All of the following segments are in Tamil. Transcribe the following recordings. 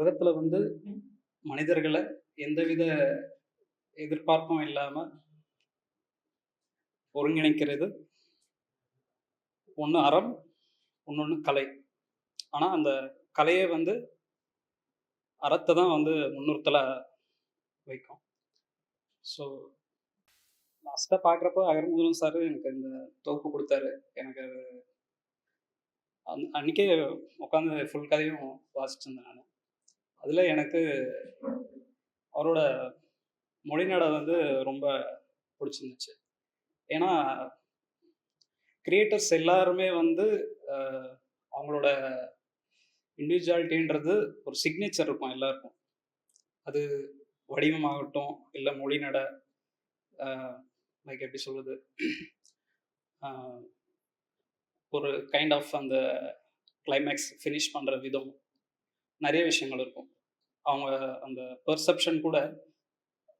உலகத்தில் வந்து மனிதர்களை எந்தவித எதிர்பார்ப்பும் இல்லாமல் ஒருங்கிணைக்கிறது. ஒன்று அறம் இன்னொன்று கலை. ஆனால் அந்த கலையை வந்து அறத்தை தான் வந்து முன்னிறுத்தல வைக்கும். ஸோ லாஸ்ட்டாக பார்க்குறப்போ அகர்முதலும் சார் எனக்கு இந்த தொகுப்பு கொடுத்தாரு. எனக்கு அது அன் அன்றைக்கே உட்காந்து ஃபுல் கதையும் வாசிச்சிருந்தேன் நான். அதில் எனக்கு அவரோட மொழிநடை வந்து ரொம்ப பிடிச்சிருந்துச்சு. ஏன்னா கிரியேட்டர்ஸ் எல்லாருமே வந்து அவங்களோட இண்டிவிஜுவாலிட்டின்றது ஒரு சிக்னேச்சர் இருக்கும் எல்லாருக்கும். அது வடிவமாகட்டும் இல்லை மொழிநடை லைக் எப்படி சொல்கிறது ஒரு கைண்ட் ஆஃப் அந்த கிளைமேக்ஸ் ஃபினிஷ் பண்ணுற விதம். நிறைய விஷயங்கள் இருக்கும். அவங்க அந்த பெர்செப்ஷன் கூட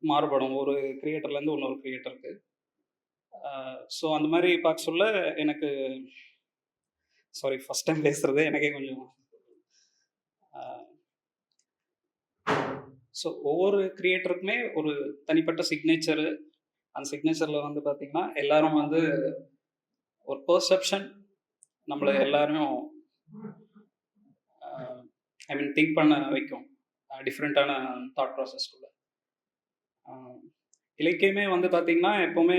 மாறுபடும். ஒரு கிரியேட்டர்லேருந்து இன்னொரு கிரியேட்டருக்கு ஸோ அந்த மாதிரி பார்க்க சொல்ல எனக்கு சாரி ஃபஸ்ட் டைம் பேசுறது எனக்கே கொஞ்சம் ஸோ ஒவ்வொரு கிரியேட்டருக்குமே ஒரு தனிப்பட்ட சிக்னேச்சரு அந்த சிக்னேச்சரில் வந்து பார்த்தீங்கன்னா எல்லாரும் வந்து ஒரு பெர்செப்ஷன் நம்மளை எல்லாருமே ஐ மீன் திங்க் பண்ண வைக்கும். டிஃப்ரெண்ட்டான தாட் ப்ராசஸ்க்குள்ள இலக்கியமே வந்து பார்த்திங்கன்னா எப்போவுமே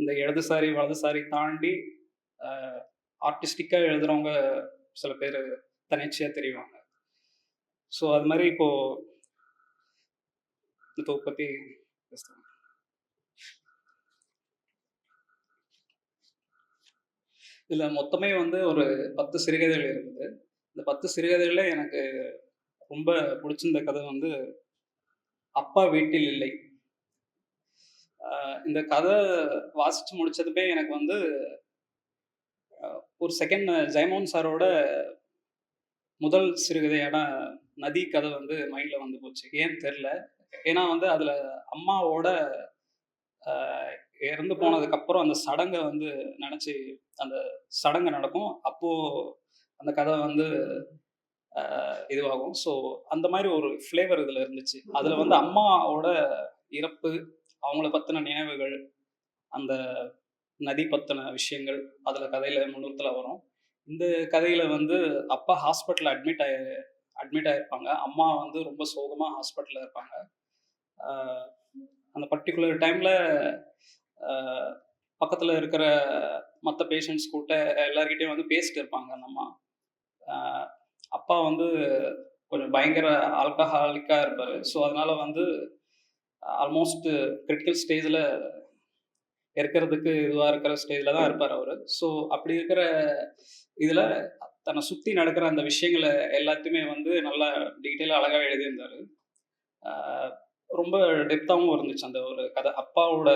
இந்த இடதுசாரி வலதுசாரி தாண்டி ஆர்டிஸ்டிக்காக எழுதுறவங்க சில பேர் தனிச்சையாக தெரிவாங்க. ஸோ அது மாதிரி இப்போ இந்த பற்றி பேசுகிறேன் இதில் மொத்தமே வந்து ஒரு பத்து சிறுகதைகள் இருக்குது. இந்த பத்து சிறுகதைகளில் எனக்கு ரொம்ப பிடிச்சிருந்த கதை வந்து அப்பா வீட்டில் இல்லை. ஆஹ் இந்த கதை வாசிச்சு முடிச்சதுமே எனக்கு வந்து ஒரு செகண்ட் ஜெயமோகன் சாரோட முதல் சிறுகதையான நதி கதை வந்து மைண்ட்ல வந்து போச்சு. ஏன்னு தெரில ஏன்னா வந்து அதுல அம்மாவோட ஆஹ் இறந்து போனதுக்கப்புறம் அந்த சடங்கை வந்து நினச்சி அந்த சடங்கு நடக்கும். அப்போ அந்த கதை வந்து இதுவாகும். ஸோ அந்த மாதிரி ஒரு ஃப்ளேவர் இதில் இருந்துச்சு. அதில் வந்து அம்மாவோட இறப்பு அவங்கள பற்றின நினைவுகள் அந்த நதி பற்றின விஷயங்கள் அதில் கதையில் முன்னூத்துல வரும். இந்த கதையில் வந்து அப்பா ஹாஸ்பிட்டல் அட்மிட் ஆகி அட்மிட் ஆகிருப்பாங்க அம்மா வந்து ரொம்ப சோகமாக ஹாஸ்பிட்டல்ல இருப்பாங்க. அந்த பர்டிகுலர் டைமில் பக்கத்தில் இருக்கிற மற்ற பேஷண்ட்ஸ் கூட்ட எல்லார்கிட்டயும் வந்து பேசிட்டு இருப்பாங்க அந்த அம்மா. அப்பா வந்து கொஞ்சம் பயங்கர ஆல்கஹாலிக்காக இருப்பார். ஸோ அதனால் வந்து ஆல்மோஸ்ட் கிரிட்டிக்கல் ஸ்டேஜில் இருக்கிறதுக்கு இதுவாக இருக்கிற ஸ்டேஜில் தான் இருப்பார் அவர். ஸோ அப்படி இருக்கிற இதில் தன்னை சுற்றி நடக்கிற அந்த விஷயங்களை எல்லாத்தையுமே வந்து நல்லா டீட்டெயிலாக அழகாக எழுதியிருந்தார். ரொம்ப டெப்த்தாகவும் இருந்துச்சு அந்த ஒரு கதை. அப்பாவோட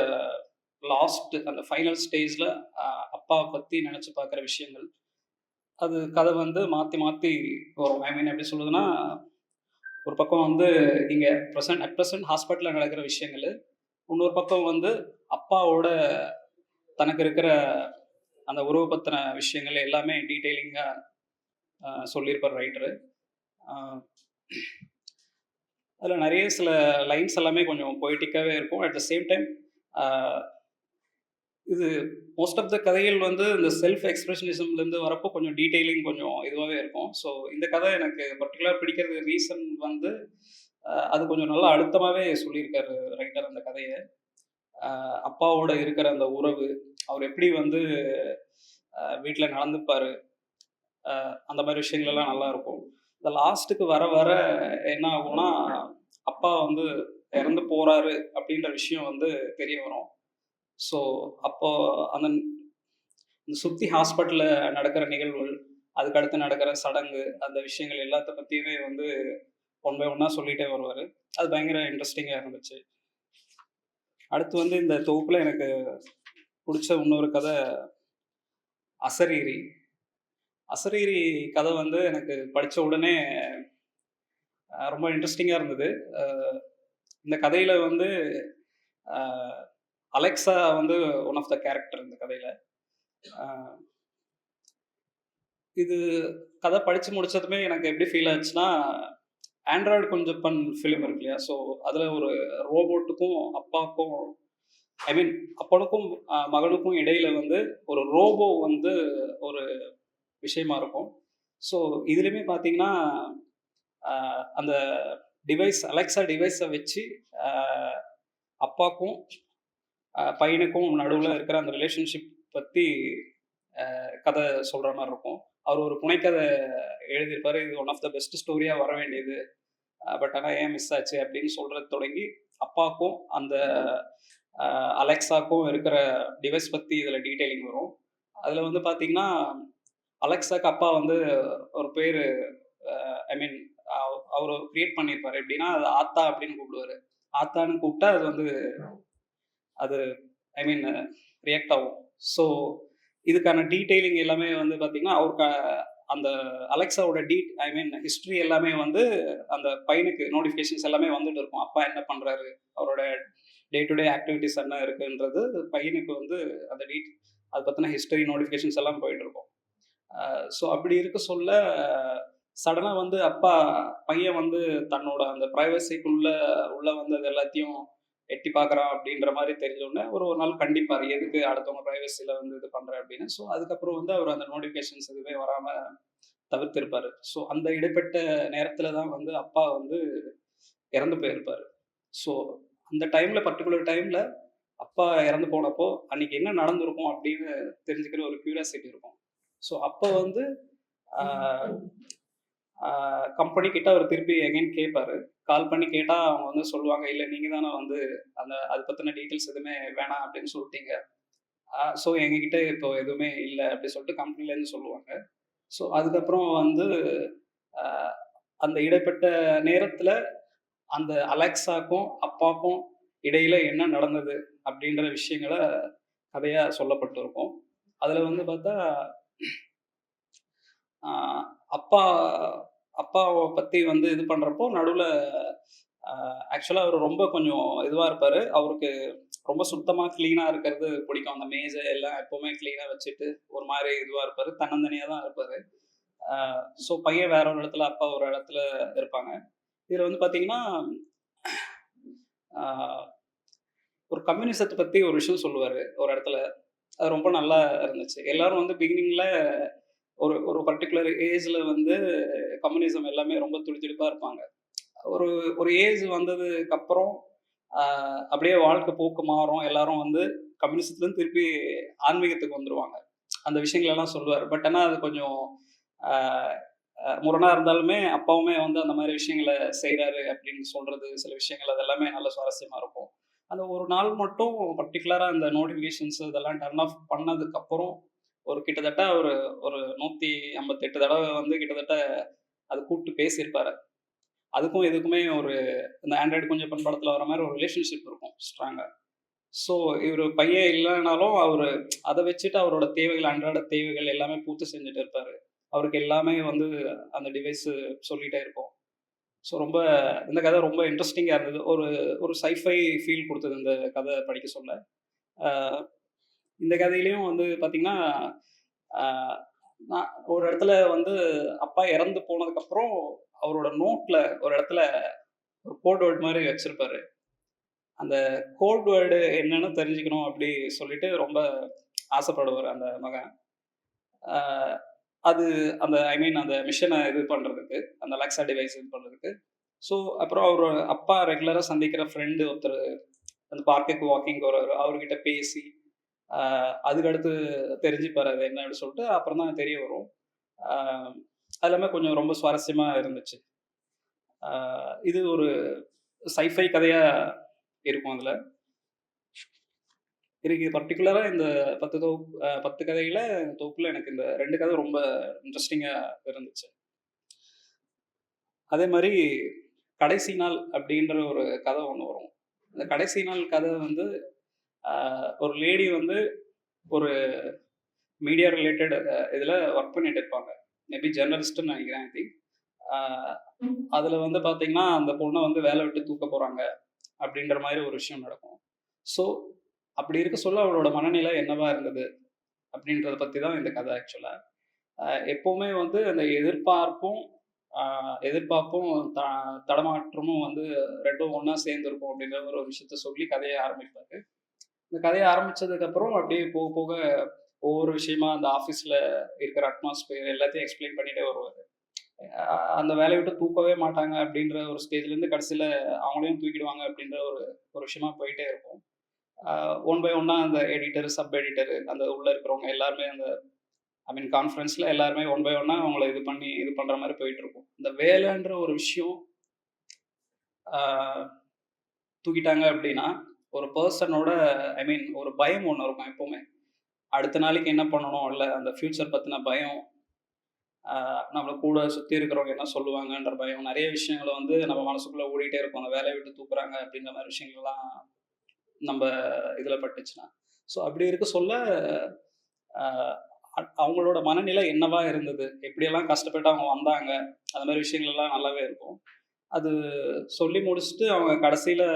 லாஸ்ட் அந்த ஃபைனல் ஸ்டேஜில் அப்பாவை பற்றி நினச்சி பார்க்குற விஷயங்கள். அது கதை வந்து மாற்றி மாற்றி வரும். ஐ மீன் எப்படி சொல்லுதுன்னா ஒரு பக்கம் வந்து இங்கே ப்ரெசன்ட் அட் ப்ரெசன்ட் ஹாஸ்பிட்டலில் நடக்கிற விஷயங்கள் இன்னொரு பக்கம் வந்து அப்பாவோட தனக்கு இருக்கிற அந்த உறவு பற்றின விஷயங்கள் எல்லாமே டீட்டெயிலிங்காக சொல்லியிருப்பார் ரைட்டரு அதில் நிறைய சில லைன்ஸ் எல்லாமே கொஞ்சம் பொய்டிக்காகவே இருக்கும். அட் த சேம் டைம் இது மோஸ்ட் ஆஃப் த கதைகள் வந்து இந்த செல்ஃப் எக்ஸ்பிரஷனிசம்லேருந்து வரப்போ கொஞ்சம் டீட்டெயிலிங் கொஞ்சம் இதுவாகவே இருக்கும். ஸோ இந்த கதை எனக்கு பர்டிகுலர் பிடிக்கிறது ரீசன் வந்து அது கொஞ்சம் நல்லா அழுத்தமாகவே சொல்லியிருக்காரு ரைட்டர் அந்த கதையை. அப்பாவோட இருக்கிற அந்த உறவு அவர் எப்படி வந்து வீட்டில் நடந்துப்பார் அந்த மாதிரி விஷயங்கள்லாம் நல்லா இருக்கும். இந்த லாஸ்ட்டுக்கு வர வர என்ன ஆகும்னா அப்பா வந்து இறந்து போகிறாரு அப்படின்ற விஷயம் வந்து தெரிய வரும். ஸோ அப்போ அந்த இந்த சுற்றி ஹாஸ்பிட்டலில் நடக்கிற நிகழ்வுகள் அதுக்கு அடுத்து நடக்கிற சடங்கு அந்த விஷயங்கள் எல்லாத்த பற்றியுமே வந்து ஒன் பை ஒன்னாக சொல்லிட்டே வருவார். அது பயங்கர இன்ட்ரெஸ்டிங்காக இருந்துச்சு. அடுத்து வந்து இந்த தொகுப்பில் எனக்கு பிடிச்ச இன்னொரு கதை அசரீரி. அசரீரி கதை வந்து எனக்கு படித்த உடனே ரொம்ப இன்ட்ரெஸ்டிங்காக இருந்தது. இந்த கதையில் வந்து அலெக்ஸா அலெக்சா வந்து ஒன் ஆஃப் த கேரக்டர் இந்த கதையில். இது கதை படித்து முடிச்சதுமே எனக்கு எப்படி ஃபீல் ஆச்சுன்னா ஆண்ட்ராய்டு கொஞ்சம் பண் ஃபிலிம் இருக்கு இல்லையா? ஸோ அதில் ஒரு ரோபோட்டுக்கும் அப்பாவுக்கும் ஐ மீன் அப்பனுக்கும் மகனுக்கும் இடையில வந்து ஒரு ரோபோ வந்து ஒரு விஷயமா இருக்கும். ஸோ இதுலேயுமே பார்த்தீங்கன்னா அந்த டிவைஸ் அலெக்சா டிவைஸை வச்சு அப்பாக்கும் பையனுக்கும் நடுவில் இருக்கிற அந்த ரிலேஷன்ஷிப் பற்றி கதை சொல்கிற மாதிரி இருக்கும். அவர் ஒரு புனைக்கதை எழுதியிருப்பார். இது ஒன் ஆஃப் த பெஸ்ட் ஸ்டோரியாக வர வேண்டியது. பட் ஆனால் ஏன் மிஸ் ஆச்சு அப்படின்னு சொல்கிறது தொடங்கி அப்பாவுக்கும் அந்த அலெக்ஸாக்கும் இருக்கிற டிவைஸ் பற்றி இதில் டீட்டெயிலிங் வரும். அதில் வந்து பார்த்தீங்கன்னா அலெக்ஸாக்கு அப்பா வந்து ஒரு பேர் ஐ மீன் அவர் கிரியேட் பண்ணியிருப்பாரு. எப்படின்னா அது ஆத்தா அப்படின்னு கூப்பிடுவாரு. ஆத்தான்னு கூப்பிட்டா அது வந்து அது ஐ மீன் ரியாக்ட் ஆகும். ஸோ இதுக்கான டீட்டெயிலிங் எல்லாமே வந்து பார்த்தீங்கன்னா அவருக்கு அந்த அலெக்சாவோட டீ ஐ மீன் ஹிஸ்ட்ரி எல்லாமே வந்து அந்த பையனுக்கு நோட்டிஃபிகேஷன்ஸ் எல்லாமே வந்துட்டு இருக்கும். அப்பா என்ன பண்ணுறாரு அவரோட டே டு டே ஆக்டிவிட்டிஸ் என்ன இருக்குன்றது பையனுக்கு வந்து அந்த டீ அதை பற்றின ஹிஸ்டரி நோட்டிஃபிகேஷன்ஸ் எல்லாம் போயிட்டு இருக்கும். ஸோ அப்படி இருக்க சொல்ல சடனாக வந்து அப்பா பையன் வந்து தன்னோட அந்த ப்ரைவசிக்குள்ள உள்ள வந்து அது எல்லாத்தையும் எட்டி பார்க்குறான் அப்படின்ற மாதிரி தெரிஞ்சோடனே ஒரு ஒரு நாள் கண்டிப்பார். எதுக்கு அடுத்தவங்க ப்ரைவசியில் வந்து இது பண்ணுறேன் அப்படின்னு. ஸோ அதுக்கப்புறம் வந்து அவர் அந்த நோட்டிஃபிகேஷன்ஸ் எதுவுமே வராமல் தவிர்த்திருப்பார். ஸோ அந்த இடைப்பட்ட நேரத்தில் தான் வந்து அப்பா வந்து இறந்து போயிருப்பார். ஸோ அந்த டைமில் பர்டிகுலர் டைமில் அப்பா இறந்து போனப்போ அன்னைக்கு என்ன நடந்திருக்கும் அப்படின்னு தெரிஞ்சுக்கிற ஒரு கியூரியாசிட்டி இருக்கும். ஸோ அப்போ வந்து கம்பெனி கிட்ட அவர் திருப்பி எகைன் கேட்பாரு கால் பண்ணி கேட்டால் அவங்க வந்து சொல்லுவாங்க இல்லை நீங்கள் தானே வந்து அந்த அது பற்றின டீட்டெயில்ஸ் எதுவுமே வேணாம் அப்படின்னு சொல்லிட்டீங்க. ஸோ எங்ககிட்ட இப்போ எதுவுமே இல்லை அப்படின்னு சொல்லிட்டு கம்பெனிலேருந்து சொல்லுவாங்க. ஸோ அதுக்கப்புறம் வந்து அந்த இடைப்பட்ட நேரத்தில் அந்த அலெக்ஸாக்கும் அப்பாக்கும் இடையில என்ன நடந்தது அப்படின்ற விஷயங்களை கதையாக சொல்லப்பட்டிருக்கும். அதில் வந்து பார்த்தா அப்பா அப்பாவை பற்றி வந்து இது பண்ணுறப்போ நடுவில் ஆக்சுவலாக அவர் ரொம்ப கொஞ்சம் இதுவாக இருப்பார். அவருக்கு ரொம்ப சுத்தமாக க்ளீனாக இருக்கிறது பிடிக்கும். அந்த மேஜை எல்லாம் எப்போவுமே க்ளீனாக வச்சுட்டு ஒரு மாதிரி இதுவாக இருப்பார். தன்னந்தனியாக தான் இருப்பார். ஸோ பையன் வேற ஒரு இடத்துல அப்பா ஒரு இடத்துல இருப்பாங்க. இதில் வந்து பார்த்தீங்கன்னா ஒரு கம்யூனிசத்தை பற்றி ஒரு விஷயம் சொல்லுவார் ஒரு இடத்துல. அது ரொம்ப நல்லா இருந்துச்சு. எல்லாரும் வந்து பிகினிங்கில் ஒரு ஒரு பர்டிகுலர் ஏஜில் வந்து கம்யூனிசம் எல்லாமே ரொம்ப துடித்துடிப்பாக இருப்பாங்க. ஒரு ஒரு ஏஜ் வந்ததுக்கு அப்புறம் அப்படியே வாழ்க்கை போக்கு மாறும். எல்லாரும் வந்து கம்யூனிசத்துலேருந்து திருப்பி ஆன்மீகத்துக்கு வந்துருவாங்க. அந்த விஷயங்கள் எல்லாம் சொல்லுவார். பட் ஆனால் அது கொஞ்சம் முரணாக இருந்தாலுமே அப்பாவுமே வந்து அந்த மாதிரி விஷயங்களை செய்கிறாரு அப்படின்னு சொல்கிறது சில விஷயங்கள் அது எல்லாமே நல்ல சுவாரஸ்யமாக இருக்கும். அந்த ஒரு நாள் மட்டும் பர்டிகுலராக அந்த நோட்டிஃபிகேஷன்ஸ் இதெல்லாம் டர்ன் ஆஃப் பண்ணதுக்கப்புறம் ஒரு கிட்டத்தட்ட ஒரு ஒரு நூற்றி ஐம்பத்தெட்டு தடவை வந்து கிட்டத்தட்ட அது கூப்பிட்டு பேசியிருப்பாரு. அதுக்கும் இதுக்குமே ஒரு இந்த ஆண்ட்ராய்டு கொஞ்சம் பண்படத்தில் வர மாதிரி ஒரு ரிலேஷன்ஷிப் இருக்கும் ஸ்ட்ராங்காக ஸோ இவர் பையன் இல்லைனாலும் அவர் அதை வச்சுட்டு அவரோட தேவைகள் அன்றாட தேவைகள் எல்லாமே பூர்த்தி செஞ்சுட்டு இருப்பார். அவருக்கு எல்லாமே வந்து அந்த டிவைஸ் சொல்லிகிட்டே இருக்கும். ஸோ ரொம்ப இந்த கதை ரொம்ப இன்ட்ரெஸ்டிங்காக இருந்தது. ஒரு ஒரு சைஃபை ஃபீல் கொடுத்தது இந்த கதை படிக்க சொல்ல. இந்த கதையிலையும் வந்து பார்த்தீங்கன்னா நான் ஒரு இடத்துல வந்து அப்பா இறந்து போனதுக்கப்புறம் அவரோட நோட்டில் ஒரு இடத்துல ஒரு கோட் வேர்டு மாதிரி வச்சிருப்பாரு. அந்த கோட் வேர்டு என்னன்னு தெரிஞ்சுக்கணும் அப்படி சொல்லிட்டு ரொம்ப ஆசைப்படுவார் அந்த மகன். அது அந்த ஐ மீன் அந்த மிஷனை இது பண்ணுறதுக்கு அந்த லக்ஸா டிவைஸ் இது பண்ணுறதுக்கு ஸோ அப்புறம் அவர் அப்பா ரெகுலராக சந்திக்கிற ஃப்ரெண்டு ஒருத்தர் அந்த பார்க்குக்கு வாக்கிங் வருவார் அவர்கிட்ட பேசி அதுக்கடுத்து தெரிஞ்சுப்பார் அது என்ன அப்படின்னு சொல்லிட்டு அப்புறம் தான் தெரிய வரும். அதெல்லாமே அது எல்லாமே கொஞ்சம் ரொம்ப சுவாரஸ்யமாக இருந்துச்சு. இது ஒரு சைஃபை கதையாக இருக்கும் அதில். எனக்கு பர்டிகுலராக இந்த பத்து தொகுப்பு பத்து கதையில் தொகுப்பில் எனக்கு இந்த ரெண்டு கதை ரொம்ப இன்ட்ரெஸ்டிங்காக இருந்துச்சு. அதே மாதிரி கடைசி நாள் அப்படின்ற ஒரு கதை ஒன்று வரும். இந்த கடைசி நாள் கதை வந்து ஒரு லேடி வந்து ஒரு மீடியா ரிலேட்டட் இதில் ஒர்க் பண்ணிட்டு இருப்பாங்க. மேபி ஜெர்னலிஸ்ட்டுன்னு நினைக்கிறேன் ஐ திங்க் அதில் வந்து பார்த்தீங்கன்னா அந்த பொண்ணை வந்து வேலை விட்டு தூக்க போகிறாங்க அப்படின்ற மாதிரி ஒரு விஷயம் நடக்கும். ஸோ அப்படி இருக்க சொல்ல அவளோட மனநிலை என்னவா இருந்தது அப்படின்றத பற்றி தான் இந்த கதை ஆக்சுவலாக எப்போவுமே வந்து அந்த எதிர்பார்ப்பும் எதிர்பார்ப்பும் த தடமாற்றமும் வந்து ரெண்டும் ஒன்றா சேர்ந்துருக்கும் அப்படின்ற ஒரு விஷயத்த சொல்லி கதையை ஆரம்பிப்பாரு. இந்த கதையை ஆரம்பிச்சதுக்கப்புறம் அப்படியே போக போக ஒவ்வொரு விஷயமா அந்த ஆஃபீஸில் இருக்கிற அட்மாஸ்பியர் எல்லாத்தையும் எக்ஸ்பிளைன் பண்ணிட்டே வருவார். அந்த வேலையை விட்டு தூக்கவே மாட்டாங்க அப்படின்ற ஒரு ஸ்டேஜ்லேருந்து கடைசியில் அவங்களையும் தூக்கிடுவாங்க அப்படின்ற ஒரு ஒரு விஷயமா போயிட்டே இருக்கும். ஒன் பை ஒன்னா அந்த எடிட்டர் சப் எடிட்டர் அந்த உள்ள இருக்கிறவங்க எல்லாருமே அந்த ஐ மீன் கான்ஃபரன்ஸில் எல்லாருமே ஒன் பை ஒன்னா அவங்கள இது பண்ணி இது பண்ணுற மாதிரி போயிட்டு இருக்கும். இந்த வேலைன்ற ஒரு விஷயம் தூக்கிட்டாங்க அப்படின்னா ஒரு பர்சனோட ஐ மீன் ஒரு பயம் ஒன்று இருக்கும் எப்பவுமே. அடுத்த நாளைக்கு என்ன பண்ணணும்? இல்லை அந்த ஃப்யூச்சர் பற்றின பயம் நம்மளை கூட சுற்றி இருக்கிறவங்க என்ன சொல்லுவாங்கன்ற பயம். நிறைய விஷயங்களை வந்து நம்ம மனசுக்குள்ளே ஓடிட்டே இருக்கும். அந்த வேலையை விட்டு தூக்குறாங்க அப்படின்ற மாதிரி விஷயங்கள்லாம் நம்ம இதில் பட்டுச்சுன்னா. ஸோ அப்படி இருக்க சொல்ல அவங்களோட மனநிலை என்னவா இருந்தது? எப்படியெல்லாம் கஷ்டப்பட்டு அவங்க வந்தாங்க? அந்த மாதிரி விஷயங்கள்லாம் நல்லாவே இருக்கும். அது சொல்லி முடிச்சுட்டு அவங்க கடைசியில்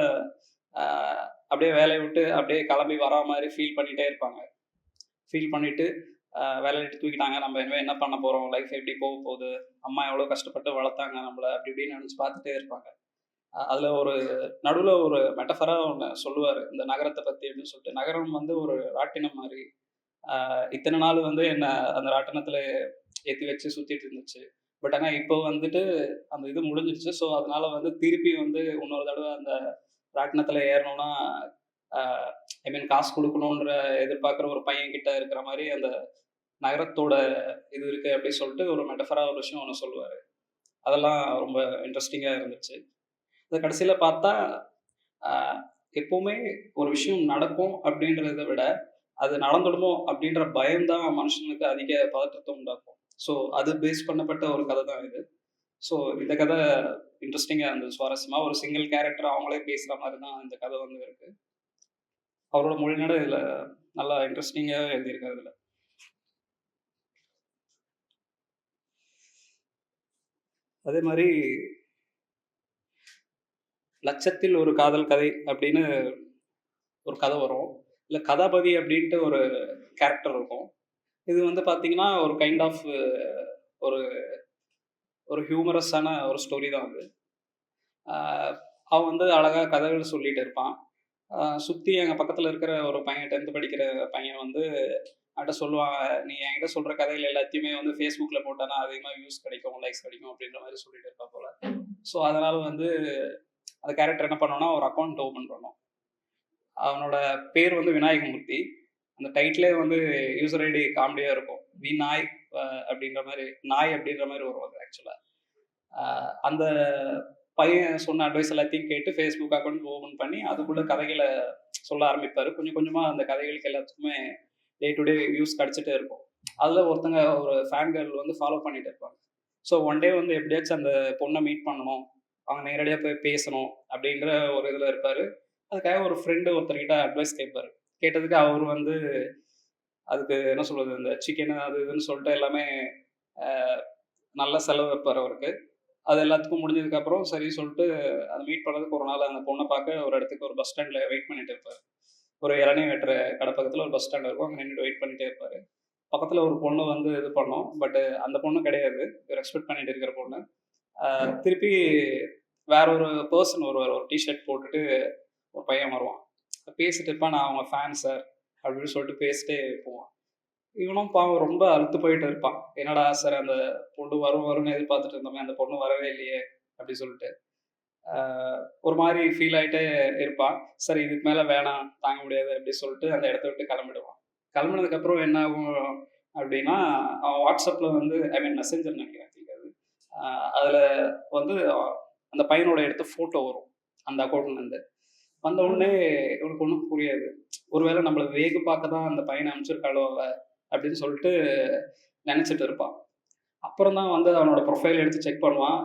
அப்படியே வேலையை விட்டு அப்படியே கிளம்பி வரா மாதிரி ஃபீல் பண்ணிகிட்டே இருப்பாங்க. ஃபீல் பண்ணிவிட்டு ஆஹ் வேலையை விட்டு தூக்கிட்டாங்க. நம்ம இனிமேல் என்ன பண்ண போகிறோம் லைஃப் எப்படி போக போகுது? அம்மா எவ்வளோ கஷ்டப்பட்டு வளர்த்தாங்க நம்மளை? அப்படி இப்படின்னு நினச்சி பார்த்துட்டே இருப்பாங்க. அதில் ஒரு நடுவில் ஒரு மெட்டஃபராக ஒன்று சொல்லுவார். இந்த நகரத்தை பற்றி அப்படின்னு சொல்லிட்டு. நகரம் வந்து ஒரு ராட்டினம் மாதிரி. இத்தனை நாள் வந்து என்னை அந்த ராட்டினத்தில் ஏற்றி வச்சு சுற்றிட்டு இருந்துச்சு. பட் ஆனால் இப்போ வந்துட்டு அந்த இது முடிஞ்சிருச்சு. ஸோ அதனால வந்து திருப்பி வந்து இன்னொரு தடவை அந்த ராட்டினத்தில் ஏறணும்னா ஐ மீன் காசு கொடுக்கணுன்ற எதிர்பார்க்குற ஒரு பையன் கிட்ட இருக்கிற மாதிரி அந்த நகரத்தோட இது இருக்கு அப்படின்னு சொல்லிட்டு ஒரு மெட்டஃபரா ஒரு விஷயம் ஒன்று சொல்லுவார். அதெல்லாம் ரொம்ப இன்ட்ரெஸ்டிங்காக இருந்துச்சு. இந்த கடைசியில் பார்த்தா எப்போவுமே ஒரு விஷயம் நடக்கும் அப்படின்றத விட அது நடந்துடுமோ அப்படின்ற பயம்தான் மனுஷனுக்கு அதிக பதற்றத்தை உண்டாக்கும். ஸோ அது பேஸ் பண்ணப்பட்ட ஒரு கதை தான் இது. ஸோ இந்த கதை இன்ட்ரெஸ்டிங்காக இருந்தது. சுவாரஸ்யமாக ஒரு சிங்கிள் கேரக்டர் அவங்களே பேசுகிற மாதிரி தான் இந்த கதை வந்து இருக்கு. அவரோட மொழிநாடு இதில் நல்லா இன்ட்ரெஸ்டிங்காக எழுதியிருக்காரு இதில். அதே மாதிரி லட்சத்தில் ஒரு காதல் கதை அப்படின்னு ஒரு கதை வரும். இல்லை கதாபதி அப்படின்ட்டு ஒரு கேரக்டர் இருக்கும். இது வந்து பார்த்தீங்கன்னா ஒரு கைண்ட் ஆஃப் ஒரு ஒரு ஹியூமரஸான ஒரு ஸ்டோரி தான் அது. அவன் வந்து அழகாக கதைகள் சொல்லிட்டு இருப்பான். சுற்றி எங்கள் பக்கத்தில் இருக்கிற ஒரு பையன் டென்த்து படிக்கிற பையன் வந்து என்கிட்ட சொல்லுவாங்க நீ என்கிட்ட சொல்கிற கதைகள் எல்லாத்தையுமே வந்து ஃபேஸ்புக்கில் போட்டானா அதிகமாக வியூஸ் கிடைக்கும் லைக்ஸ் கிடைக்கும் அப்படின்ற மாதிரி சொல்லிட்டு இருப்பா போல். ஸோ அதனால் வந்து அந்த கேரக்டர் என்ன பண்ணோன்னா ஒரு அக்கௌண்ட் ஓப்பன் பண்ணோம். அவனோட பேர் வந்து விநாயகமூர்த்தி. அந்த டைட்டிலே வந்து யூசர் ஐடி காமெடியாக இருக்கும். வி நாய் அப்படின்ற மாதிரி நாய் அப்படின்ற மாதிரி வருவாங்க ஆக்சுவலாக அந்த பையன் சொன்ன அட்வைஸ் எல்லாத்தையும் கேட்டு ஃபேஸ்புக் அக்கௌண்ட் ஓப்பன் பண்ணி அதுக்குள்ள கதைகளை சொல்ல ஆரம்பிப்பார். கொஞ்சம் கொஞ்சமாக அந்த கதைகளுக்கு எல்லாத்துக்குமே டே டு டே வியூஸ் கிடச்சிட்டே இருக்கும். அதில் ஒருத்தங்க ஒரு ஃபேன் கேர்ள் வந்து ஃபாலோ பண்ணிட்டு இருப்பாங்க. ஸோ ஒன் டே வந்து எப்படியாச்சும் அந்த பொண்ணை மீட் பண்ணணும் அவங்க நேரடியாக போய் பேசணும் அப்படின்ற ஒரு இதில் இருப்பார். அதுக்காக ஒரு ஃப்ரெண்டு ஒருத்தர்கிட்ட அட்வைஸ் கேட்பாரு. கேட்டதுக்கு அவர் வந்து அதுக்கு என்ன சொல்றது இந்த சிக்கனு அது இதுன்னு சொல்லிட்டு எல்லாமே நல்ல செலவு வைப்பார் அவருக்கு அது எல்லாத்துக்கும் முடிஞ்சதுக்கப்புறம் சரி சொல்லிட்டு அதை மீட் பண்ணுறதுக்கு ஒரு நாள் அந்த பொண்ணை பார்க்க ஒரு இடத்துக்கு ஒரு பஸ் ஸ்டாண்டில் வெயிட் பண்ணிட்டு இருப்பார். ஒரு இளநீ வெட்டுற கடை பக்கத்தில் ஒரு பஸ் ஸ்டாண்ட் இருக்கும். அங்கே நின்றுட்டு வெயிட் பண்ணிட்டே இருப்பார். பக்கத்தில் ஒரு பொண்ணு வந்து இது பண்ணோம். பட் அந்த பொண்ணு கிடையாது. ரெஸ்பெக்ட் பண்ணிட்டு இருக்கிற பொண்ணு. திருப்பி வேற ஒரு பர்சன் வருவார் ஒரு டிஷர்ட் போட்டுட்டு ஒரு பையன் வருவான். பேசிட்டு இருப்பான் நான் அவங்க ஃபேன் சார் அப்படின்னு சொல்லிட்டு பேசிட்டே போவான் இவனும் பாவம் ரொம்ப அழுத்து போயிட்டு இருப்பான். என்னடா சார் அந்த பொண்ணு வரும் வரும்னு எதிர்பார்த்துட்டு இருந்தோமே அந்த பொண்ணு வரவே இல்லையே அப்படி சொல்லிட்டு. ஒரு மாதிரி ஃபீல் ஆகிட்டே இருப்பான். சரி இதுக்கு மேலே வேணாம் தாங்க முடியாது அப்படி சொல்லிட்டு அந்த இடத்த விட்டு கிளம்பிடுவான். கிளம்புனதுக்கப்புறம் என்ன ஆகும் அப்படின்னா அவன் வாட்ஸ்அப்பில் வந்து ஐ மீன் மெசேஞ்சர் நினைக்கிறேன் அதில் வந்து அந்த பையனோட எடுத்த ஃபோட்டோ வரும். அந்த அக்கௌண்ட்லேருந்து வந்த உடனே இவனுக்கு ஒன்றும் புரியாது. ஒருவேளை நம்மளை வேகு பார்க்க தான் அந்த பையனை அனுப்பிச்சிருக்காளோ அவ அப்படின்னு சொல்லிட்டு நினச்சிட்டு இருப்பான் அப்புறம் தான் வந்து அவனோட ப்ரொஃபைல் எடுத்து செக் பண்ணுவான்.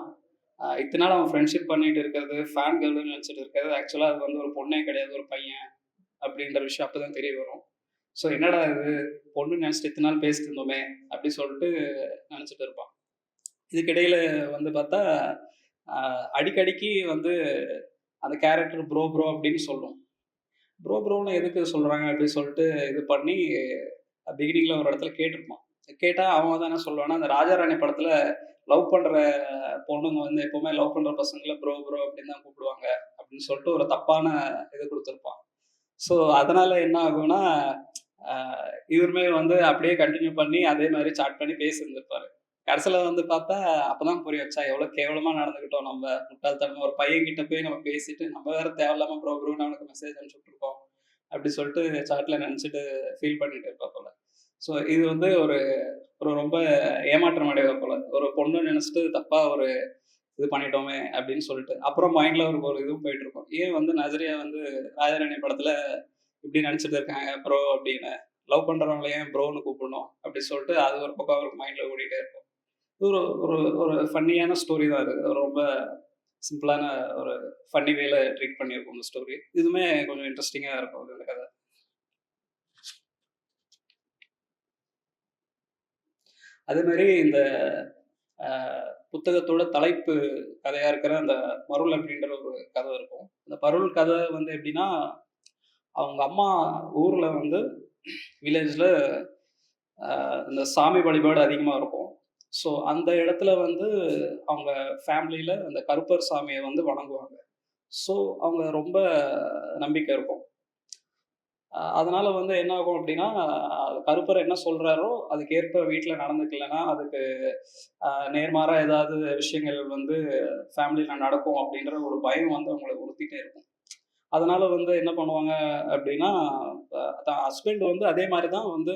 இத்தனை நாள் அவன் ஃப்ரெண்ட்ஷிப் பண்ணிட்டு இருக்கிறது ஃபேன் கேர்ள்னு நினச்சிட்டு இருக்கிறது. ஆக்சுவலாக அது வந்து ஒரு பொண்ணே கிடையாது ஒரு பையன் அப்படின்ற விஷயம் அப்போ தான் தெரிய வரும். ஸோ என்னடா இது? பொண்ணு நினச்சிட்டு இத்தனை நாள் பேசிட்டு இருந்தோமே அப்படி சொல்லிட்டு நினச்சிட்டு இருப்பான். இதுக்கிடையில் வந்து பார்த்தா அடிக்கடிக்கு வந்து அந்த கேரக்டர் ப்ரோ ப்ரோ அப்படின்னு சொல்லும். ப்ரோ ப்ரோன்னு எதுக்கு சொல்கிறாங்க அப்படின்னு சொல்லிட்டு இது பண்ணி பிகினிங்கில் ஒரு இடத்துல கேட்டிருப்பான். கேட்டால் அவன் தான் என்ன சொல்லுவான்னா அந்த ராஜாராணி படத்தில் லவ் பண்ணுற பொண்ணுங்க வந்து எப்போவுமே லவ் பண்ணுற பசங்களை ப்ரோ ப்ரோ அப்படின்னு தான் கூப்பிடுவாங்க அப்படின்னு சொல்லிட்டு ஒரு தப்பான இது கொடுத்துருப்பான். ஸோ அதனால் என்ன ஆகும்னா இவருமே வந்து அப்படியே கண்டினியூ பண்ணி அதே மாதிரி சாட் பண்ணி பேசியிருந்திருப்பாரு. கடைசியில் வந்து பார்த்தா அப்போதான் புரிய வச்சா எவ்வளோ கேவலமாக நடந்துக்கிட்டோம் நம்ம. முட்டாள்தனம் ஒரு பையன் கிட்ட போய் நம்ம பேசிட்டு நம்ம வேற தேவையில்லாமல் ப்ரோ ப்ரோன்னு அவனுக்கு மெசேஜ் அனுப்பிச்சுட்ருக்கோம் அப்படி சொல்லிட்டு சாட்டில் நினச்சிட்டு ஃபீல் பண்ணிட்டு இருப்பா போல. ஸோ இது வந்து ஒரு ஒரு ரொம்ப ஏமாற்றம் அடைவா போல. ஒரு பொண்ணு நினச்சிட்டு தப்பாக ஒரு இது பண்ணிட்டோமே அப்படின்னு சொல்லிட்டு அப்புறம் மைண்டில் ஒரு ஒரு இதுவும் போயிட்டு இருக்கும். ஏன் வந்து நஜரியா வந்து ராஜராணி படத்தில் இப்படி நினச்சிட்டு இருக்காங்க ப்ரோ அப்படின்னு? லவ் பண்றவங்கள ஏன் ப்ரோன்னு கூப்பிடணும் அப்படி சொல்லிட்டு அது ஒரு பக்கம் அவருக்கு மைண்டில் ஓடிட்டே இருக்கும். ஒரு ஒரு ஒரு ஃபன்னியான ஸ்டோரி தான் இருக்குது ரொம்ப சிம்பிளான ஒரு ஃபன்னி வேல ட்ரீட் பண்ணியிருக்கோம் இந்த ஸ்டோரி இதுவுமே கொஞ்சம் இன்ட்ரெஸ்டிங்காக இருக்கும் இந்த கதை அதே. மாதிரி இந்த புத்தகத்தோட தலைப்பு கதையா இருக்கிற அந்த மருள் அப்படின்ற ஒரு கதை இருக்கும். அந்த பருள் கதை வந்து எப்படின்னா அவங்க அம்மா ஊர்ல வந்து வில்லேஜ்ல இந்த சாமி வழிபாடு அதிகமாக இருக்கும். ஸோ அந்த இடத்துல வந்து அவங்க ஃபேமிலியில் அந்த கருப்பர் சாமியை வந்து வணங்குவாங்க. ஸோ அவங்க ரொம்ப நம்பிக்கை இருக்கும். அதனால வந்து என்ன ஆகும் அப்படின்னா கருப்பர் என்ன சொல்றாரோ அதுக்கேற்ப வீட்டில் நடந்துக்கலைன்னா அதுக்கு அஹ், நேர்மாறா ஏதாவது விஷயங்கள் வந்து ஃபேமிலியில் நடக்கும் அப்படின்ற ஒரு பயம் வந்து அவங்களை உறுத்திட்டே இருக்கும். அதனால வந்து என்ன பண்ணுவாங்க அப்படின்னா ஹஸ்பண்ட் வந்து அதே மாதிரி தான் வந்து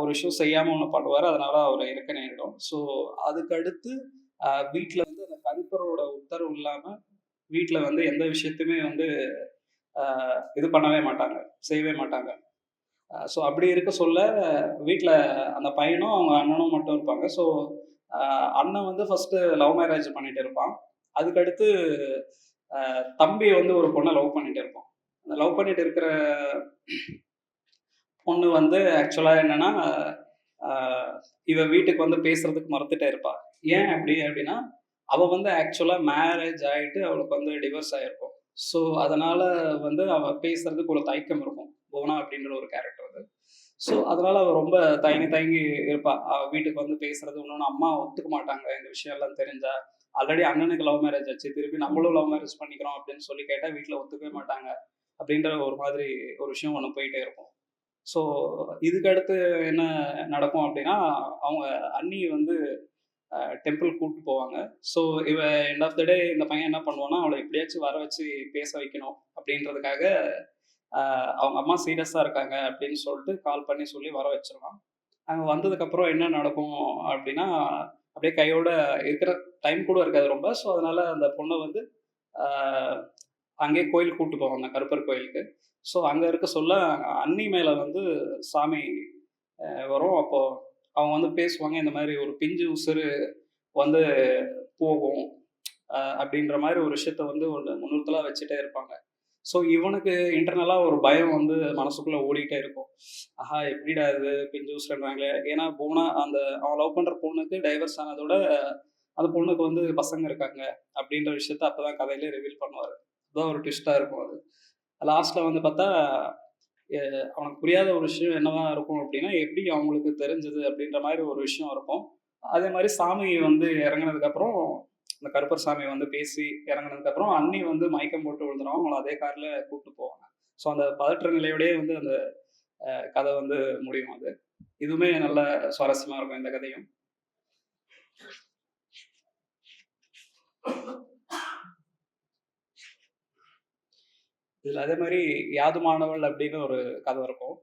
ஒரு விஷயம் செய்யாமல் ஒன்று பண்ணுவார். அதனால அவர் இறக்க நேரிடும். ஸோ அதுக்கடுத்து வீட்டில் வந்து அந்த கருப்பரோட உத்தரவு இல்லாமல் வீட்டில் வந்து எந்த விஷயத்தையுமே வந்து இது பண்ணவே மாட்டாங்க. செய்யவே மாட்டாங்க. ஸோ அப்படி இருக்க சொல்ல வீட்டில் அந்த பையனும் அவங்க அண்ணனும் மட்டும் இருப்பாங்க. ஸோ அண்ணன் வந்து ஃபஸ்ட்டு லவ் மேரேஜ் பண்ணிட்டு இருப்பான். அதுக்கடுத்து தம்பி வந்து ஒரு பொண்ணை லவ் பண்ணிட்டு இருப்பான். அந்த லவ் பண்ணிட்டு இருக்கிற பொண்ணு வந்து ஆக்சுவலாக என்னன்னா இவ வீட்டுக்கு வந்து பேசுறதுக்கு மறுத்துட்டே இருப்பா. ஏன் அப்படி அப்படின்னா அவள் வந்து ஆக்சுவலாக மேரேஜ் ஆகிட்டு அவளுக்கு வந்து டிவோர்ஸ் ஆகிருக்கும் ஸோ அதனால் வந்து அவள் பேசுறதுக்கு ஒரு தயக்கம் இருக்கும். போனா அப்படின்ற ஒரு கேரக்டர் அது. ஸோ அதனால அவள் ரொம்ப தயங்கி தயங்கி இருப்பா. அவள் வீட்டுக்கு வந்து பேசுறது ஒன்று அம்மா ஒத்துக்க மாட்டாங்க. இந்த விஷயம்லாம் தெரிஞ்சா ஆல்ரெடி அண்ணனுக்கு லவ் மேரேஜ் ஆச்சு. திருப்பி நம்மளும் லவ் மேரேஜ் பண்ணிக்கிறோம் அப்படின்னு சொல்லி கேட்டால் வீட்டில் ஒத்துக்கவே மாட்டாங்க. அப்படின்ற ஒரு மாதிரி ஒரு விஷயம் ஒன்று போயிட்டே இருக்கும். ஸோ இதுக்கு அடுத்து என்ன நடக்கும் அப்படின்னா அவங்க அண்ணி வந்து டெம்பிள் கூப்பிட்டு போவாங்க. ஸோ இவ எண்ட் ஆஃப் த டே இந்த பையன் என்ன பண்ணுவான்னா அவளை எப்படியாச்சும் வர வச்சு பேச வைக்கணும் அப்படின்றதுக்காக அவங்க அம்மா சீரியஸாக இருக்காங்க அப்படின்னு சொல்லிட்டு கால் பண்ணி சொல்லி வர வச்சிருவான் அங்கே வந்ததுக்கப்புறம் என்ன நடக்கும் அப்படின்னா அப்படியே கையோட இருக்கிற டைம் கூட இருக்காது ரொம்ப. ஸோ அதனால அந்த பொண்ணை வந்து அங்கே அங்கேயே கோயில் கூப்பிட்டு போவாங்க கருப்பர் கோயிலுக்கு. ஸோ அங்கே இருக்க சொல்ல அன்னி மேலே வந்து சாமி வரும். அப்போ அவங்க வந்து பேசுவாங்க இந்த மாதிரி ஒரு பிஞ்சு உசுறு வந்து போகும் அப்படின்ற மாதிரி ஒரு விஷயத்த வந்து ஒரு முன்னிறுத்தலாக வச்சுட்டே இருப்பாங்க. ஸோ இவனுக்கு இன்டர்னலாக ஒரு பயம் வந்து மனசுக்குள்ளே ஓடிக்கிட்டே இருக்கும். ஆஹா எப்படிடா இது? பிஞ்சு உசுறாங்களே ஏன்னா போனா அந்த அவன் லவ் பண்ணுற பொண்ணுக்கு டைவர்ஸ் ஆனதோட அந்த பொண்ணுக்கு வந்து பசங்க இருக்காங்க அப்படின்ற விஷயத்த அப்போதான் கதையிலே ரிவீல் பண்ணுவார். தான் ஒரு ட்விஸ்டாக இருக்கும் அது. லாஸ்ட்டில் வந்து பார்த்தா அவனுக்கு புரியாத ஒரு விஷயம் என்னதான் இருக்கும் அப்படின்னா எப்படி அவங்களுக்கு தெரிஞ்சது அப்படின்ற மாதிரி ஒரு விஷயம் இருக்கும். அதே மாதிரி சாமி வந்து இறங்கினதுக்கப்புறம் அந்த கருப்பர் சாமி வந்து பேசி இறங்கினதுக்கப்புறம் அண்ணி வந்து மயக்கம் போட்டு விழுந்துடும் அவங்கள அதே காரில் கூப்பிட்டு போவாங்க. ஸோ அந்த பதற்ற நிலையோடயே வந்து அந்த கதை வந்து முடியும் அது. இதுவுமே நல்ல சுவாரஸ்யமாக இருக்கும் இந்த கதையும். இதில் அதே மாதிரி யாதுமானவள் அப்படின்னு ஒரு கதை இருக்கும்.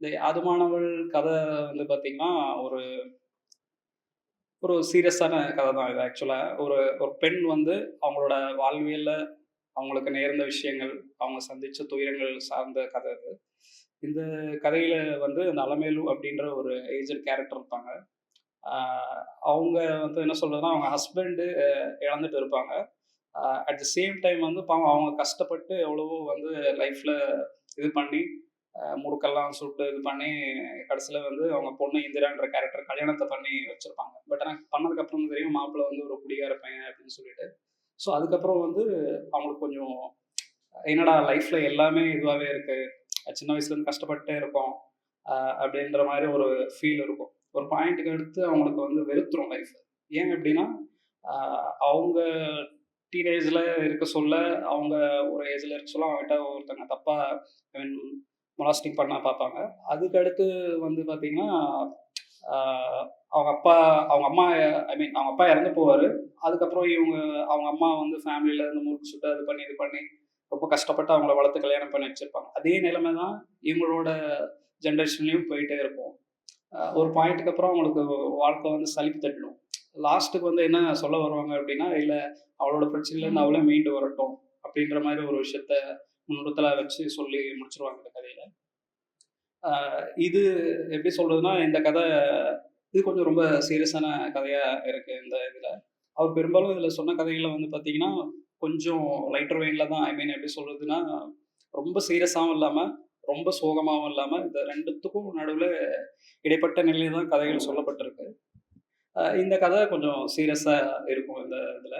இந்த யாதுமானவள் கதை வந்து பார்த்திங்கன்னா ஒரு ஒரு சீரியஸான கதை தான் இது ஆக்சுவலாக ஒரு ஒரு பெண் வந்து அவங்களோட வாழ்வியலில் அவங்களுக்கு நேர்ந்த விஷயங்கள் அவங்க சந்தித்த துயரங்கள் சார்ந்த கதை இது. இந்த கதையில் வந்து அந்த அலமேலு அப்படின்ற ஒரு ஏஜென்ட் கேரக்டர் இருப்பாங்க. அவங்க வந்து என்ன சொல்றதுன்னா அவங்க ஹஸ்பண்டு இழந்துட்டு இருப்பாங்க. அட் த சேம் டைம் வந்து பாவம் அவங்க கஷ்டப்பட்டு எவ்வளவோ வந்து லைஃப்ல இது பண்ணி முறுக்கெல்லாம் சுட்டு இது பண்ணி கடைசியில் வந்து அவங்க பொண்ணு இந்திரான்ற கேரக்டர் கல்யாணத்தை பண்ணி வச்சுருப்பாங்க. பட் ஆனால் பண்ணதுக்கு அப்புறம் தெரியும் மாப்பிள்ளை வந்து ஒரு குடிகார பையன் அப்படின்னு சொல்லிட்டு. ஸோ அதுக்கப்புறம் வந்து அவங்களுக்கு கொஞ்சம் என்னடா லைஃப்ல எல்லாமே இதுவாகவே இருக்கு. சின்ன வயசுலேருந்து கஷ்டப்பட்டே இருக்கோம். அப்படின்ற மாதிரி ஒரு ஃபீல் இருக்கும். ஒரு பாயிண்ட்டுக்கு அடுத்து அவங்களுக்கு வந்து வெறுத்துரும் லைஃப் ஏன் அப்படின்னா அவங்க டீனேஜில் இருக்க சொல்ல அவங்க ஒரு ஏஜில் இருக்க சொல்ல அவங்ககிட்ட ஒருத்தங்க தப்பாக ஐ மீன் மொலாஸ்டிங் பண்ண பார்ப்பாங்க. அதுக்கு அடுத்து வந்து பார்த்திங்கன்னா அவங்க அப்பா அவங்க அம்மா ஐ மீன் அவங்க அப்பா இறந்து போவார். அதுக்கப்புறம் இவங்க அவங்க அம்மா வந்து ஃபேமிலியில் இருந்து முறுக்கு சுட்டு அது பண்ணி இது பண்ணி ரொம்ப கஷ்டப்பட்டு அவங்கள வளர்த்து கல்யாணம் பண்ணி வச்சிருப்பாங்க. அதே நிலைமை தான் இவங்களோட ஜென்ரேஷன்லேயும் போயிட்டே இருக்கும். ஒரு பாயிண்ட்டுக்கு அப்புறம் அவங்களுக்கு வாழ்க்கை வந்து சலிப்பு தட்டணும் லாஸ்ட்டுக்கு வந்து என்ன சொல்ல வருவாங்க அப்படின்னா இல்லை அவளோட பிரச்சனையிலேருந்து அவளே மீண்டு வரட்டும் அப்படின்ற மாதிரி ஒரு விஷயத்த முன்னிறுத்தல வச்சு சொல்லி முடிச்சிருவாங்க இந்த கதையில. இது எப்படி சொல்றதுன்னா இந்த கதை இது கொஞ்சம் ரொம்ப சீரியஸான கதையா இருக்கு இந்த இதுல. அவர் பெரும்பாலும் இதுல சொன்ன கதைகளை வந்து பாத்தீங்கன்னா கொஞ்சம் லைட்டர் வெயின்ல தான் ஐ மீன் எப்படி சொல்றதுன்னா ரொம்ப சீரியஸாகவும் இல்லாம ரொம்ப சோகமாகவும் இல்லாம இந்த ரெண்டுத்துக்கும் நடுவில் இடைப்பட்ட நிலையில தான் கதைகள் சொல்லப்பட்டிருக்கு. இந்த கதை கொஞ்சம் சீரியஸா இருக்கும் இந்த இதுல.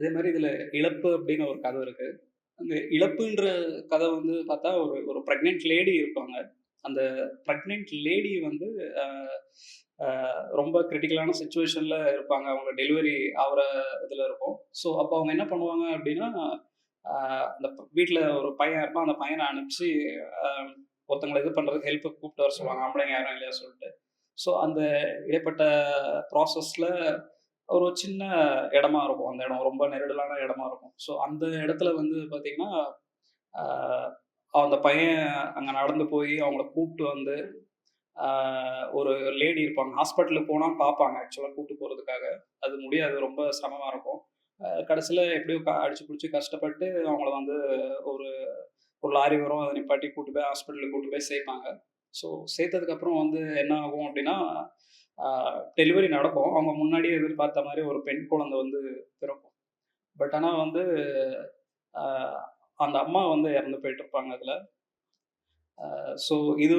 அதே மாதிரி இதுல இழப்பு அப்படின்னு ஒரு கதை இருக்கு. அந்த இழப்புன்ற கதை வந்து பார்த்தா ஒரு ஒரு ப்ரெக்னென்ட் லேடி இருப்பாங்க. அந்த ப்ரெக்னென்ட் லேடி வந்து ரொம்ப கிரிட்டிக்கலான சுச்சுவேஷனில் இருப்பாங்க. அவங்க டெலிவரி ஆகிற இதில் இருக்கும். ஸோ அப்போ அவங்க என்ன பண்ணுவாங்க அப்படின்னா அந்த வீட்டில் ஒரு பையன் இருப்பான். அந்த பையனை அனுப்பிச்சு ஒருத்தங்களை இது பண்ணுறதுக்கு ஹெல்ப் கூப்பிட்டு வர சொல்லுவாங்க. ஆம்பளைங்க யாரும் இல்லையா சொல்லிட்டு. ஸோ அந்த இடைப்பட்ட ப்ராசஸில் ஒரு சின்ன இடமா இருக்கும். அந்த இடம் ரொம்ப நெருடலான இடமா இருக்கும். ஸோ அந்த இடத்துல வந்து பார்த்தீங்கன்னா அந்த பையன் அங்கே நடந்து போய் அவங்கள கூப்பிட்டு வந்து ஒரு லேடி இருப்பாங்க. ஹாஸ்பிட்டலுக்கு போனால் பார்ப்பாங்க ஆக்சுவலாக கூப்பிட்டு போகிறதுக்காக அது முடியாது ரொம்ப சிரமமாக இருக்கும். கடைசியில் எப்படியோ க அடிச்சு பிடிச்சி கஷ்டப்பட்டு அவங்கள வந்து ஒரு ஒரு லாரி வரும் அதை நிப்பாட்டி கூட்டு போய் ஹாஸ்பிட்டலுக்கு கூட்டு போய் சேர்ப்பாங்க. ஸோ சேர்த்ததுக்கப்புறம் வந்து என்ன ஆகும் அப்படின்னா டெலிவரி நடக்கும். அவங்க முன்னாடியே எதிர்பார்த்த மாதிரி ஒரு பெண் குழந்தை வந்து பிறக்கும். பட் ஆனால் வந்து அந்த அம்மா வந்து இறந்து போயிட்டு இருப்பாங்க அதில். ஸோ இது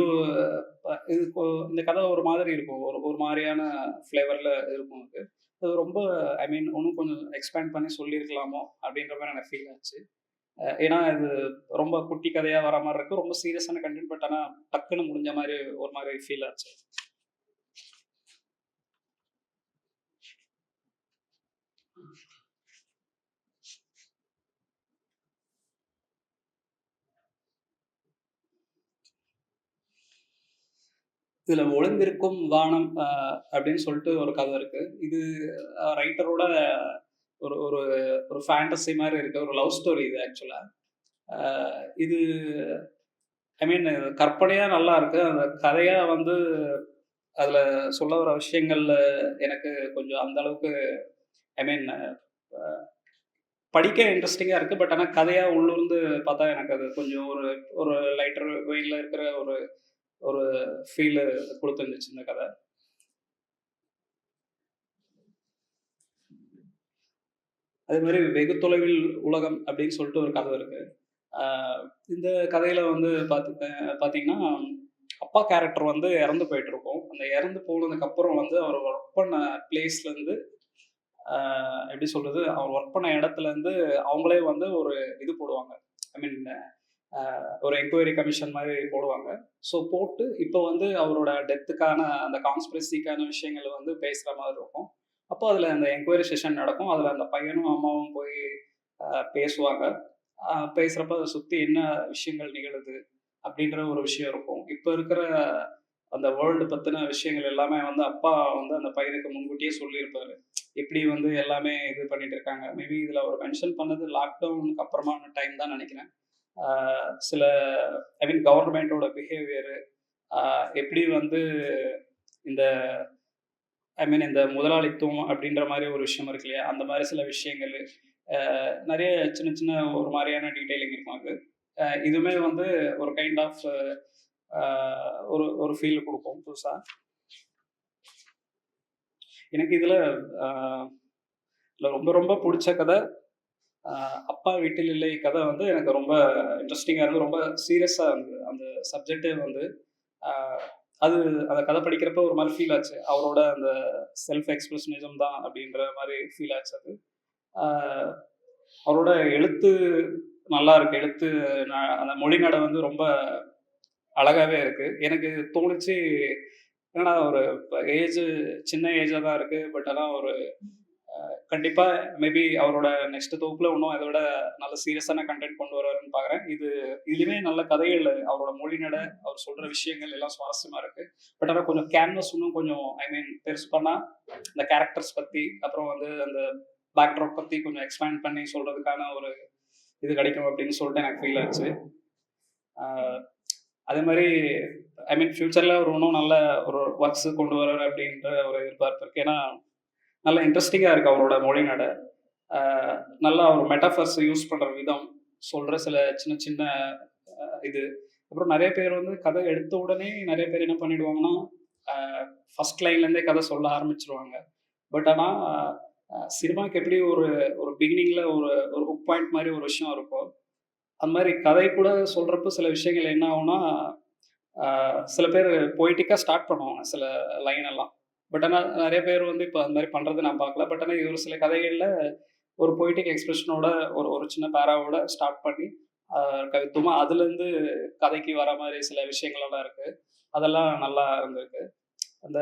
இது இந்த கதை ஒரு மாதிரி இருக்கும். ஒரு ஒரு மாதிரியான ஃப்ளேவரில் இருக்கும் அது அது ரொம்ப ஐ மீன் இன்னும் கொஞ்சம் எக்ஸ்பேண்ட் பண்ணி சொல்லியிருக்கலாமோ அப்படின்ற மாதிரி எனக்கு ஃபீல் ஆச்சு. ஏன்னா இது ரொம்ப குட்டி கதையாக வர மாதிரி இருக்கு. ரொம்ப சீரியஸான கண்டென்ட் பட் ஆனால் டக்குன்னு முடிஞ்ச மாதிரி ஒரு மாதிரி ஃபீல் ஆச்சு. இதுல ஒளிந்திருக்கும் வானம் அப்படின்னு சொல்லிட்டு ஒரு கதை இருக்கு. இது ரைட்டரோட ஒரு ஒரு ஒரு ஃபேண்டசி மாதிரி இருக்கு. ஒரு லவ் ஸ்டோரி இது ஆக்சுவலா இது ஐ மீன் கற்பனையா நல்லா இருக்கு. அந்த கதையா வந்து அதுல சொல்ல வர விஷயங்கள்ல எனக்கு கொஞ்சம் அந்த அளவுக்கு ஐ மீன் படிக்க இன்ட்ரெஸ்டிங்காக இருக்குது பட் ஆனால் கதையாக உள்ளூர்ந்து பார்த்தா எனக்கு அது கொஞ்சம் ஒரு ஒரு லைட்டர் வெயிலில் இருக்கிற ஒரு ஒரு ஃபீல் கொடுத்துருந்துச்சு இந்த கதை. அதே மாதிரி வெகு தொலைவில் உலகம் அப்படின்னு சொல்லிட்டு ஒரு கதை இருக்கு. இந்த கதையில வந்து பார்த்து பார்த்தீங்கன்னா அப்பா கேரக்டர் வந்து இறந்து போயிட்டு இருக்கும். அந்த இறந்து போனதுக்கு அப்புறம் வந்து அவர் ஒர்க் பண்ண பிளேஸ்ல இருந்து எப்படி சொல்றது அவர் ஒர்க் பண்ண இடத்துல இருந்து அவங்களே வந்து ஒரு இது போடுவாங்க. ஐ மீன் ஒரு என்கொயரி கமிஷன் மாதிரி போடுவாங்க. ஸோ போட்டு இப்போ வந்து அவரோட டெத்துக்கான அந்த கான்ஸ்பிரசிக்கான விஷயங்கள் வந்து பேசுகிற மாதிரி இருக்கும். அப்போ அதில் அந்த என்கொயரி செஷன் நடக்கும். அதில் அந்த பையனும் அம்மாவும் போய் பேசுவாங்க. பேசுகிறப்ப அதை சுற்றி என்ன விஷயங்கள் நிகழுது அப்படின்ற ஒரு விஷயம் இருக்கும். இப்போ இருக்கிற அந்த வேர்ல்டு பற்றின விஷயங்கள் எல்லாமே வந்து அப்பா வந்து அந்த பையனுக்கு முன்கூட்டியே சொல்லியிருப்பாரு. எப்படி வந்து எல்லாமே இது பண்ணிட்டு இருக்காங்க. மேபி இதில் அவர் மென்ஷன் பண்ணது லாக்டவுனுக்கு அப்புறமான டைம் தான் நினைக்கிறேன். சில ஐ மீன் கவர்மெண்டோட பிஹேவியரு எப்படி வந்து இந்த ஐ மீன் இந்த முதலாளித்துவம் அப்படின்ற மாதிரி ஒரு விஷயம் இருக்கு இல்லையா? அந்த மாதிரி சில விஷயங்கள் நிறைய சின்ன சின்ன ஒரு மாதிரியான டீட்டெயிலிங் இருக்கும் அது. இதுவுமே வந்து ஒரு கைண்ட் ஆஃப் ஒரு ஒரு ஃபீல் கொடுக்கும் புதுசாக எனக்கு இதில் ரொம்ப ரொம்ப பிடிச்ச கதை அப்பா வீட்டில் இல்லை கதை வந்து எனக்கு ரொம்ப இன்ட்ரெஸ்டிங்காக இருந்தது ரொம்ப சீரியஸாக இருந்தது அந்த சப்ஜெக்டே வந்து அது அந்த கதை படிக்கிறப்ப ஒரு மாதிரி ஃபீல் ஆச்சு. அவரோட அந்த செல்ஃப் எக்ஸ்பிரஷனிசம் தான் அப்படின்ற மாதிரி ஃபீல் ஆச்சு அது. அவரோட எழுத்து நல்லா இருக்கு. எழுத்து அந்த மொழி நடை வந்து ரொம்ப அழகாவே இருக்கு. எனக்கு தோணுச்சு என்னடா ஒரு ஏஜ் சின்ன ஏஜாக தான் இருக்கு பட் ஆனால் ஒரு கண்டிப்பா மேபி அவரோட நெக்ஸ்ட் தொகுப்புல இன்னும் அதை விட நல்ல சீரியஸான கண்டென்ட் கொண்டு வருவாருன்னு பாக்குறேன். இது இதுலயுமே நல்ல கதைகள் அவரோட மொழி நட அவர் சொல்ற விஷயங்கள் எல்லாம் சுவாரஸ்யமா இருக்கு. பட் ஆனா கொஞ்சம் கேன்வஸ் இன்னும் கொஞ்சம் ஐ மீன் பெருசு பண்ணா இந்த கேரக்டர்ஸ் பத்தி அப்புறம் வந்து அந்த பேக்ட்ராப் பத்தி கொஞ்சம் எக்ஸ்பேண்ட் பண்ணி சொல்றதுக்கான ஒரு இது கிடைக்கும் அப்படின்னு சொல்லிட்டு எனக்கு ஃபீல் ஆச்சு. அதே மாதிரி ஐ மீன் ஃபியூச்சர்ல ஒரு இன்னும் நல்ல ஒரு ஒர்க்ஸ் கொண்டு வர்றாரு அப்படின்ற ஒரு எதிர்பார்ப்பு இருக்கு. ஏன்னா நல்ல இன்ட்ரெஸ்டிங்காக இருக்குது அவரோட மொழி நட. நல்லா அவர் மெட்டாஃபர்ஸ் யூஸ் பண்ணுற விதம் சொல்கிற சில சின்ன சின்ன இது. அப்புறம் நிறைய பேர் வந்து கதை எடுத்த உடனே நிறைய பேர் என்ன பண்ணிடுவாங்கன்னா ஃபர்ஸ்ட் லைன்லேருந்தே கதை சொல்ல ஆரம்பிச்சிருவாங்க. பட் ஆனால் சினிமாவுக்கு எப்படி ஒரு ஒரு பிகினிங்கில் ஒரு ஒரு ஹுக் பாயிண்ட் மாதிரி ஒரு விஷயம் இருக்கும் அந்த மாதிரி கதை கூட சொல்கிறப்ப சில விஷயங்கள் என்ன ஆகும்னா சில பேர் பொய்டிக்காக ஸ்டார்ட் பண்ணுவாங்க சில லைன் எல்லாம். பட் ஆனால் நிறைய பேர் வந்து இப்போ அந்த மாதிரி பண்ணுறது நான் பார்க்கல. பட் ஆனால் ஒரு சில கதைகளில் ஒரு பொய்டிக் எக்ஸ்பிரஷனோட ஒரு ஒரு சின்ன பேராவோட ஸ்டார்ட் பண்ணி கவித்துவமாக அதுலேருந்து கதைக்கு வர மாதிரி சில விஷயங்கள்லாம் இருக்கு. அதெல்லாம் நல்லா இருந்திருக்கு. அந்த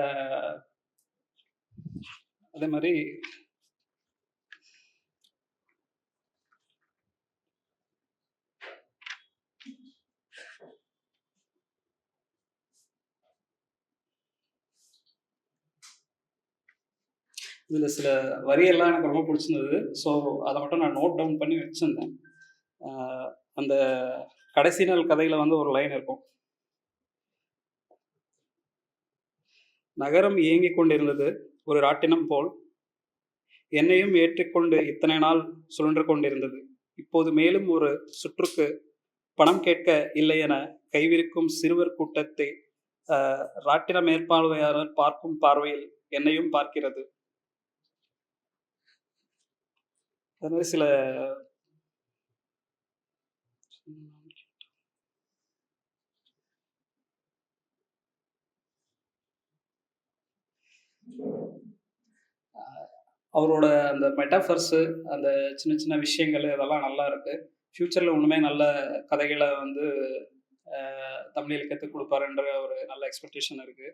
அதே மாதிரி இதில் சில வரியெல்லாம் எனக்கு ரொம்ப பிடிச்சிருந்தது. ஸோ அதை மட்டும் நான் நோட் டவுன் பண்ணி வச்சுருந்தேன். அந்த கடைசி நாள் கதையில் வந்து ஒரு லைன் இருக்கும். நகரம் இயங்கிக் கொண்டிருந்தது ஒரு ராட்டினம் போல். என்னையும் ஏற்றிக்கொண்டு இத்தனை நாள் சுழன்று கொண்டிருந்தது. இப்போது மேலும் ஒரு சுற்றுக்கு பணம் கேட்க இல்லை என கைவிரிக்கும் சிறுவர் கூட்டத்தை ராட்டின மேற்பார்வையாளர் பார்க்கும் பார்வையில் என்னையும் பார்க்கிறது. அது மாதிரி சில அவரோட அந்த மெட்டாஃபர்ஸு அந்த சின்ன சின்ன விஷயங்கள் இதெல்லாம் நல்லா இருக்கு. ஃப்யூச்சரில் ஒன்றுமே நல்ல கதைகளை வந்து தமிழில் தமிழ் இலக்கியத்துக்கு கொடுப்பாருன்ற ஒரு நல்ல எக்ஸ்பெக்டேஷன் இருக்கு.